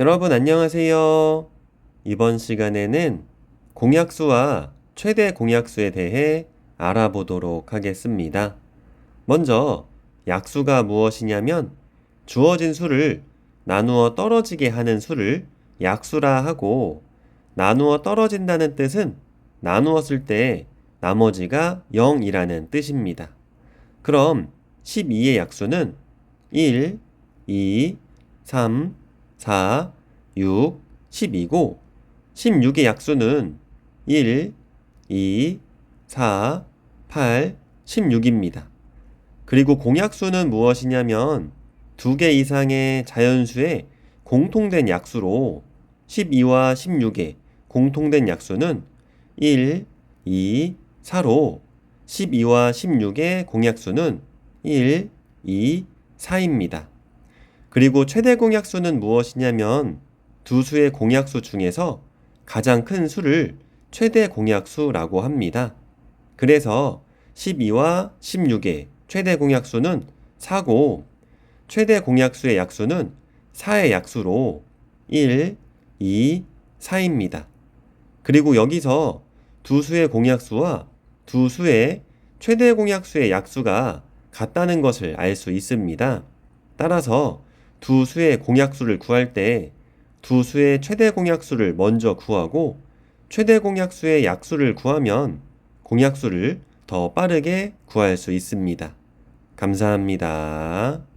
여러분 안녕하세요. 이번 시간에는 공약수와 최대 공약수에 대해 알아보도록 하겠습니다. 먼저 약수가 무엇이냐면 주어진 수를 나누어 떨어지게 하는 수를 약수라 하고 나누어 떨어진다는 뜻은 나누었을 때 나머지가 0이라는 뜻입니다. 그럼 12의 약수는 1, 2, 3, 4, 6, 10이고 16의 약수는 1, 2, 4, 8, 16입니다. 그리고 공약수는 무엇이냐면 두 개 이상의 자연수의 공통된 약수로 12와 16의 공통된 약수는 1, 2, 4로 12와 16의 공약수는 1, 2, 4입니다. 그리고 최대 공약수는 무엇이냐면 두 수의 공약수 중에서 가장 큰 수를 최대 공약수라고 합니다. 그래서 12와 16의 최대 공약수는 4고 최대 공약수의 약수는 4의 약수로 1, 2, 4입니다. 그리고 여기서 두 수의 공약수와 두 수의 최대 공약수의 약수가 같다는 것을 알 수 있습니다. 따라서 두 수의 공약수를 구할 때 두 수의 최대 공약수를 먼저 구하고 최대 공약수의 약수를 구하면 공약수를 더 빠르게 구할 수 있습니다. 감사합니다.